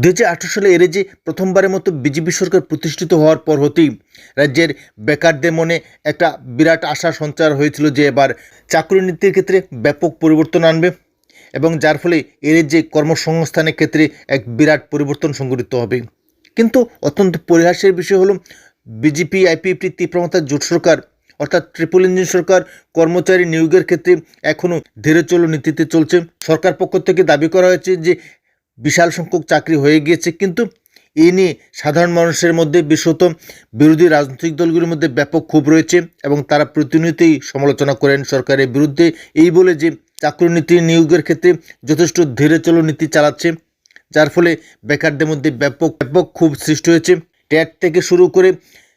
দু হাজার আঠেরো সালে এর যে প্রথমবারের মতো বিজেপি সরকার প্রতিষ্ঠিত হওয়ার পর হতেই রাজ্যের বেকারদের মনে একটা বিরাট আশা সঞ্চার হয়েছিল যে এবার চাকরি নীতির ক্ষেত্রে ব্যাপক পরিবর্তন আনবে এবং যার ফলে এর যে কর্মসংস্থানের ক্ষেত্রে এক বিরাট পরিবর্তন সংঘটিত হবে। কিন্তু অত্যন্ত পরিহাসের বিষয় হলো বিজেপি, আইপিএফটি তীব্রমতা জোট সরকার অর্থাৎ ট্রিপল ইঞ্জিন সরকার কর্মচারী নিয়োগের ক্ষেত্রে এখনও ধীরে চলো নীতিতে চলছে। সরকার পক্ষ থেকে দাবি করা হয়েছে যে বিশাল সংখ্যক চাকরি হয়ে গিয়েছে, কিন্তু এ নিয়ে সাধারণ মানুষের মধ্যে বিশেষত বিরোধী রাজনৈতিক দলগুলির মধ্যে ব্যাপক ক্ষোভ রয়েছে এবং তারা প্রতিনিয়তই সমালোচনা করেন সরকারের বিরুদ্ধে। এই বলে যে চাকরিনীতি নিয়োগের ক্ষেত্রে যথেষ্ট ধীরে চলো নীতি চালাচ্ছে, যার ফলে বেকারদের মধ্যে ব্যাপক ব্যাপক ক্ষোভ সৃষ্টি হয়েছে। ট্যাট থেকে শুরু করে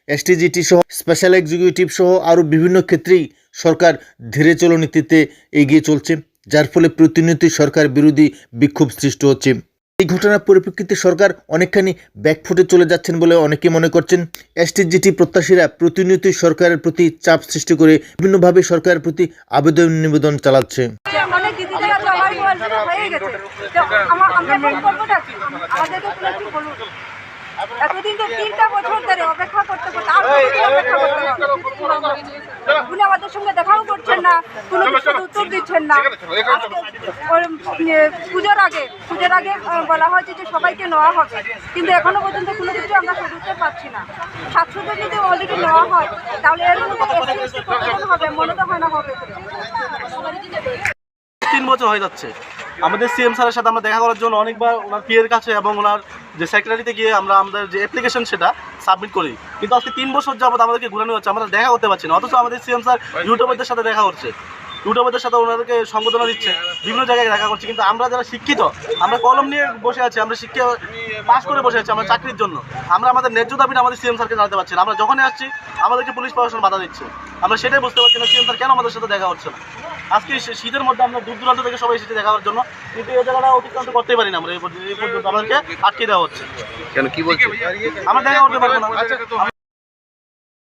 এসটিজিটি সহ স্পেশাল এক্সিকিউটিভ সহ আরও বিভিন্ন ক্ষেত্রেই সরকার ধীরে চলো নীতিতে এগিয়ে চলছে, যার ফলে প্রতিনিয়তই সরকার বিরোধী বিক্ষোভ সৃষ্টি হচ্ছে। এই ঘটনার পরিপ্রেক্ষিতে সরকার অনেকখানি ব্যাকফুটে চলে যাচ্ছেন বলে অনেকে মনে করছেন। এসটিজিটি প্রত্যাশীরা প্রতিনিয়তই সরকারের প্রতি চাপ সৃষ্টি করে বিভিন্নভাবে সরকারের প্রতি আবেদন নিবেদন চালাচ্ছে। এতদিন তো তিনটা বছর ধরে অপেক্ষা করতে করতে আর কতদিন অপেক্ষা করতে হবে উনি আমাদের সঙ্গে দেখাও করছেন না কোনো কিছুর উত্তর দিচ্ছেন না। এ, পুজোর আগে পুজোর আগে বলা হয়েছে যে সবাইকে নেওয়া হবে। কিন্তু এখনও পর্যন্ত কোনো কিছু আমরা সদুত্তর পাচ্ছি না। সাতশোটা যদি অলরেডি নেওয়া হয় তাহলে এর মধ্যে হবে মনে তো হয় না হবে। তিন বছর হয়ে যাচ্ছে। আমাদের সিএম স্যারের সাথে আমরা দেখা করার জন্য অনেকবার ওনার পিএর কাছে এবং ওনার যে সেক্রেটারিতে গিয়ে আমরা আমাদের যে অ্যাপ্লিকেশন সেটা সাবমিট করি। কিন্তু আজকে তিন বছর যাবত আমাদেরকে ঘুরানো হচ্ছে, আমরা দেখা করতে পারছি না। অথচ আমাদের সিএম স্যার ইউটিউবারদের সাথে দেখা করছে ইউটিউবারদের সাথে ওনাদেরকে সম্বোধনা দিচ্ছে, বিভিন্ন জায়গায় দেখা করছে। কিন্তু আমরা যারা শিক্ষিত, আমরা কলম নিয়ে বসে আছি, আমরা শিক্ষা পাস করে বসে আছি আমরা চাকরির জন্য। আমরা আমাদের ন্যায্য দাবিটা আমাদের সিএম স্যারকে জানাতে পারছি না। আমরা যখনই আসছি, আমাদেরকে পুলিশ প্রশাসন বাধা দিচ্ছে। আমরা সেটাই বুঝতে পারছি না সিএম স্যার কেন আমাদের সাথে দেখা হচ্ছে না? আজকে শীতের মধ্যে আমরা দূর দূরান্ত থেকে সবাই এসেছি দেখার জন্য। কিন্তু এই জায়গাটা অতিক্রান্ত করতেই পারি না আমরা। এই পর্যন্ত এই পর্যন্ত আমাদেরকে আটকে দেওয়া হচ্ছে। কেন কি বলছে? আমরা দেখা করতে পারব না।